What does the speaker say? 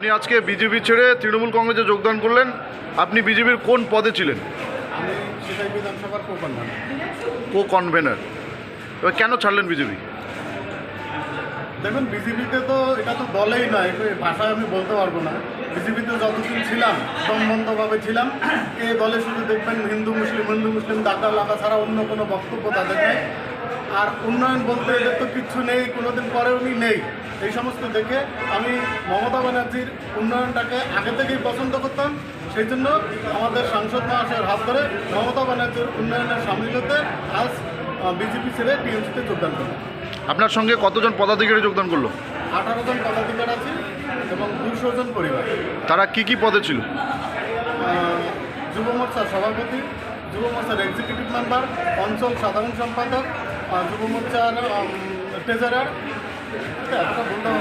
আপনি আজকে বিজেপি ছেড়ে তৃণমূল কংগ্রেসে যোগদান করলেন, আপনি বিজেপির কোন পদে ছিলেন? বিধানসভার কো কনভেনার। এবার কেন ছাড়লেন বিজেপি? দেখুন, বিজেপিতে তো এটা তো দলেই নয় ভাষায় আমি বলতে পারব না। বিজেপিতে যতদিন ছিলাম সম্বন্ধভাবে ছিলাম এই দলে শুধু দেখবেন হিন্দু, মুসলিম হিন্দু, মুসলিম দাদা লাগা ছাড়া অন্য কোনো বক্তব্য তাদের নেই। আর উন্নয়ন বলতে এদের তো কিচ্ছু নেই, কোনোদিন পরেও নেই। এই সমস্ত দেখে আমি মমতা ব্যানার্জির উন্নয়নটাকে আগে থেকেই পছন্দ করতাম। সেই জন্য আমাদের সাংসদ মহাশয়ের হাত ধরে মমতা ব্যানার্জির উন্নয়নের সামিল হতে আজ বিজেপি ছেড়ে টিএমসিতে যোগদান করলাম আপনার সঙ্গে কতজন পদাধিকারী যোগদান করল? আঠারো জন পদাধিকার আছে এবং দুশো জন পরিবার। তারা কি কি পদে ছিল? যুব মোর্চার সভাপতি যুব মোর্চার এক্সিকিউটিভ মেম্বার অঞ্চল সাধারণ সম্পাদক যুব মোর্চার ট্রেজারার এতটা বলতে হবে না মনে নেই